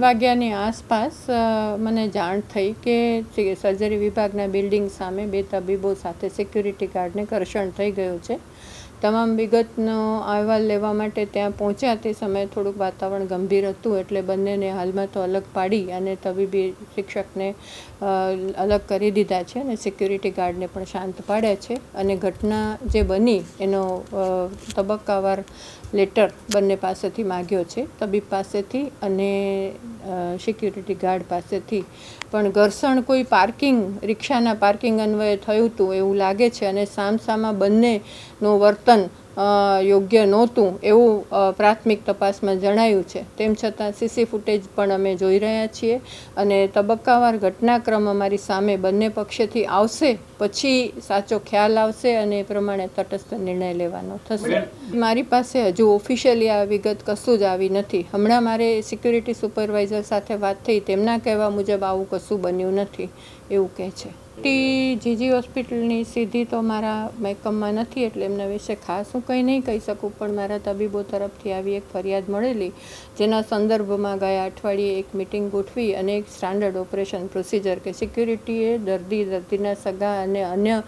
વાગ્યાની આસપાસ મને જાણ થઈ કે સર્જરી વિભાગના બિલ્ડિંગ સામે બે તબીબો સાથે સિક્યુરિટી ગાર્ડને ઘર્ષણ થઈ ગયું છે. તમામ વિગતનો અહેવાલ લેવા માટે ત્યાં પહોંચ્યા તે સમયે થોડુંક વાતાવરણ ગંભીર હતું એટલે બંનેને હાલમાં તો અલગ પાડી અને તબીબી શિક્ષકને અલગ કરી દીધા છે અને સિક્યુરિટી ગાર્ડને પણ શાંત પાડ્યા છે અને ઘટના જે બની એનો તબક્કાવાર લેટર બંને પાસેથી માગ્યો છે. તબીબ પાસેથી અને સિક્યુરિટી ગાર્ડ પાસેથી. પણ ઘર્ષણ કોઈ પાર્કિંગ રિક્ષાના પાર્કિંગ અન્વયે થયું હતું એવું લાગે છે અને સામસામા બંનેનું વર્તન યોગ્ય નહોતું એવું પ્રાથમિક તપાસમાં જણાયું છે. તેમ છતાં સીસી ફૂટેજ પણ અમે જોઈ રહ્યા છીએ અને તબક્કાવાર ઘટનાક્રમ અમારી સામે બંને પક્ષેથી આવશે પછી સાચો ખ્યાલ આવશે અને એ પ્રમાણે તટસ્થ નિર્ણય લેવાનો થશે. મારી પાસે હજુ ઓફિશિયલી આ વિગત કશું જ આવી નથી. હમણાં મારે સિક્યુરિટી સુપરવાઇઝર સાથે વાત થઈ તેમના કહેવા મુજબ આવું કશું બન્યું નથી એવું કહે છે. ટી જીજી હોસ્પિટલની સીધી તો મારા મહેકમમાં નથી એટલે એમના વિશે ખાસ હું કંઈ નહીં કહી શકું, પણ મારા તબીબો તરફથી આવી એક ફરિયાદ મળેલી, જેના સંદર્ભમાં ગયા અઠવાડિયે એક મિટિંગ ગોઠવી અને એક સ્ટાન્ડર્ડ ઓપરેશન પ્રોસિજર કે સિક્યુરિટીએ દર્દી, દર્દીના સગા અને અન્ય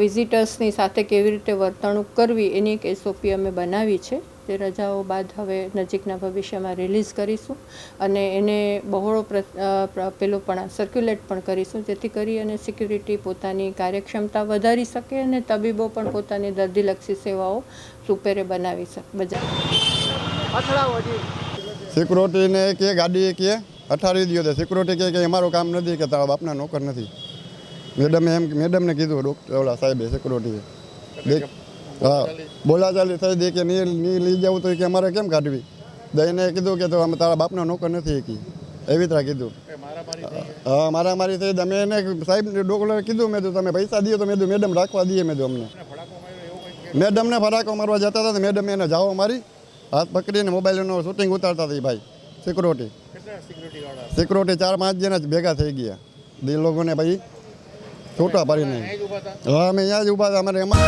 વિઝિટર્સની સાથે કેવી રીતે વર્તણૂક કરવી એની એક એસઓપી અમે બનાવી છે. જે રજાઓ બાદ હવે નજીકના ભવિષ્યમાં રિલીઝ કરીશું અને એને બહોળો પેલો પણ સર્ક્યુલેટ પણ કરીશું જેથી કરી અને સિક્યુરિટી પોતાની કાર્યક્ષમતા વધારી શકે અને તબીબો પણ પોતાની દર્દીલક્ષી સેવાઓ સુપેરે બનાવી શકે બજાર સિક્યુરિટીને કે ગાડી કે અઠારી દીધો તો સિક્યુરિટી કહે કે અમારું કામ નથી કે તારા બાપના નોકર નથી. મેડમે એમ મેડમને કીધું ડોક્ટર ઓલા સાહેબે સિક્યુરિટીએ હા. બોલાચાલી થઈ દે કે નહીં નહીં લઈ જવું તો કે અમારે કેમ કાઢવી? દઈને કીધું કે તો અમે તારા બાપનો નોકર નથી એકી. એવી રીતે કીધું. હા મારા મારી થઈ અમે એને સાહેબ ડોકલર કીધું, મેં તમે પૈસા દો તો મેં મેડમ રાખવા દઈએ મેં અમને. મેડમને ફરાકો મારવા જતા હતા મેડમ એને જાઓ મારી, હાથ પકડીને મોબાઈલનો શૂટિંગ ઉતારતા હતી ભાઈ સિક્યુરિટી સિક્યુરિટી ચાર પાંચ જણા ભેગા થઈ ગયા. એ લોકોને ભાઈ, છૂટા પડીને. હા, અમે અહીંયા જ ઊભા હતા. અમારે એમાં